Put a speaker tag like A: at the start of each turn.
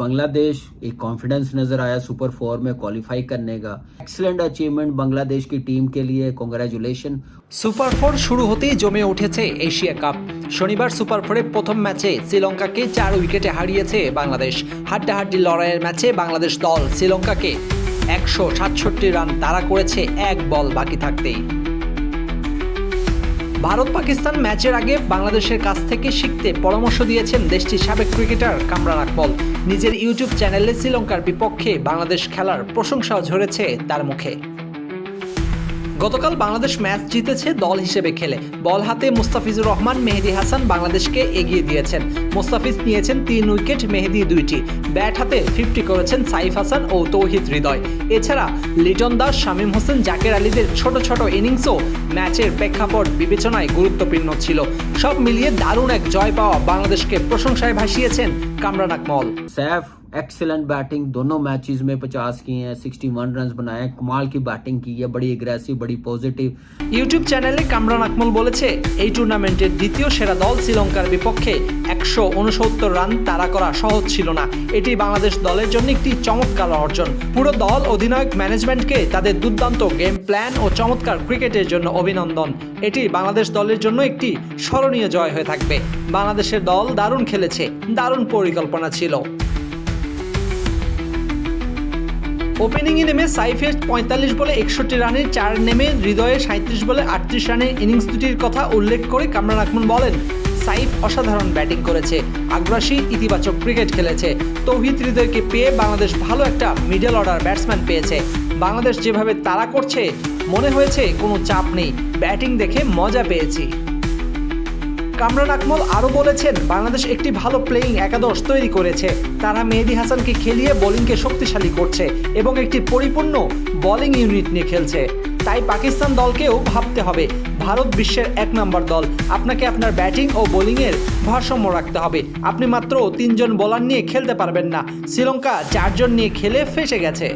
A: बांग्लादेश एक कॉन्फिडेंस नजर आया सुपर फोर में क्वालिफाई करने का एक्सलेंट अचीवमेंट बांग्लादेश की टीम के लिए कॉन्ग्रेचुलेशन
B: সুপার ফোর শুরু হতেই জমে উঠেছে এশিয়া কাপ শনিবার সুপার ফোরে প্রথম ম্যাচে শ্রীলঙ্কাকে চার উইকেটে হারিয়েছে বাংলাদেশ হাড্ডাহাড্ডি লড়াইয়ের ম্যাচে বাংলাদেশ দল শ্রীলঙ্কাকে একশো সাতষট্টি রান তাড়া করেছে এক বল বাকি থাকতেই ভারত পাকিস্তান ম্যাচের আগে বাংলাদেশের কাছ থেকে শিখতে পরামর্শ দিয়েছেন দেশটির সাবেক ক্রিকেটার কামরান আকমল। নিজের ইউটিউব চ্যানেলে শ্রীলঙ্কার বিপক্ষে বাংলাদেশ খেলার প্রশংসাও ঝরেছে তার মুখে। গতকাল বাংলাদেশ ম্যাচ জিতেছে দল হিসেবে খেলে। বল হাতে মুস্তাফিজুর রহমান, মেহেদি হাসান বাংলাদেশকে এগিয়ে দিয়েছেন। মুস্তাফিজ নিয়েছেন তিন উইকেট, মেহেদি দুইটি। ব্যাট হাতে ফিফটি করেছেন সাইফ হাসান ও তৌহিদ হৃদয়। এছাড়া লিটন দাস, শামীম হোসেন, জাকের আলীদের ছোট ছোট ইনিংসও ম্যাচের প্রেক্ষাপট বিবেচনায় গুরুত্বপূর্ণ ছিল। সব মিলিয়ে দারুণ এক জয় পাওয়া বাংলাদেশকে প্রশংসায় ভাসিয়েছেন কামরান আকমল।
A: सैफ एक्सेलेंट बैटिंग दोनों मैचेस में 50 किए हैं 61 रन बनाए कमाल की बैटिंग की है बड़ी एग्रेसिव बड़ी पॉजिटिव
B: ইউটিউব চ্যানেলে কামরান আকমল বলেছে এই টুর্নামেন্টের দ্বিতীয় সেরা দল শ্রীলঙ্কার বিপক্ষে একশো উনসত্তর রান তাড়া করা সহজ ছিল না এটি বাংলাদেশ দলের জন্য একটি চমৎকার অর্জন পুরো দল অধিনায়ক ম্যানেজমেন্টকে তাদের দুর্দান্ত গেম প্ল্যান ও চমৎকার ক্রিকেটের জন্য অভিনন্দন এটি বাংলাদেশ দলের জন্য একটি স্মরণীয় জয় হয়ে থাকবে বাংলাদেশের দল দারুণ খেলেছে দারুণ পরিকল্পনা ছিল ওপেনিংয়ে নেমে সাইফের পঁয়তাল্লিশ বলে একষট্টি রানের চার নেমে হৃদয়ে সাঁত্রিশ বলে আটত্রিশ রানের ইনিংস দুটির কথা উল্লেখ করে কামরান আকমন বলেন, সাইফ অসাধারণ ব্যাটিং করেছে, আগ্রাসী ইতিবাচক ক্রিকেট খেলেছে। তৌহিদ হৃদয়কে পেয়ে বাংলাদেশ ভালো একটা মিডল অর্ডার ব্যাটসম্যান পেয়েছে। বাংলাদেশ যেভাবে তাড়া করছে, মনে হয়েছে কোনো চাপ নেই। ব্যাটিং দেখে মজা পেয়েছি। কামরান আকমল আরও বলেছেন, বাংলাদেশ একটি ভালো প্লেয়িং একাদশ তৈরি করেছে। তারা মেহেদি হাসানকে খেলিয়ে বোলিংকে শক্তিশালী করছে এবং একটি পরিপূর্ণ বোলিং ইউনিট নিয়ে খেলছে। তাই পাকিস্তান দলকেও ভাবতে হবে, ভারত বিশ্বের এক নম্বর দল। আপনাকে আপনার ব্যাটিং ও বোলিংয়ের ভারসাম্য রাখতে হবে। আপনি মাত্র তিনজন বোলার নিয়ে খেলতে পারবেন না। শ্রীলঙ্কা চারজন নিয়ে খেলে ফেসে গেছে।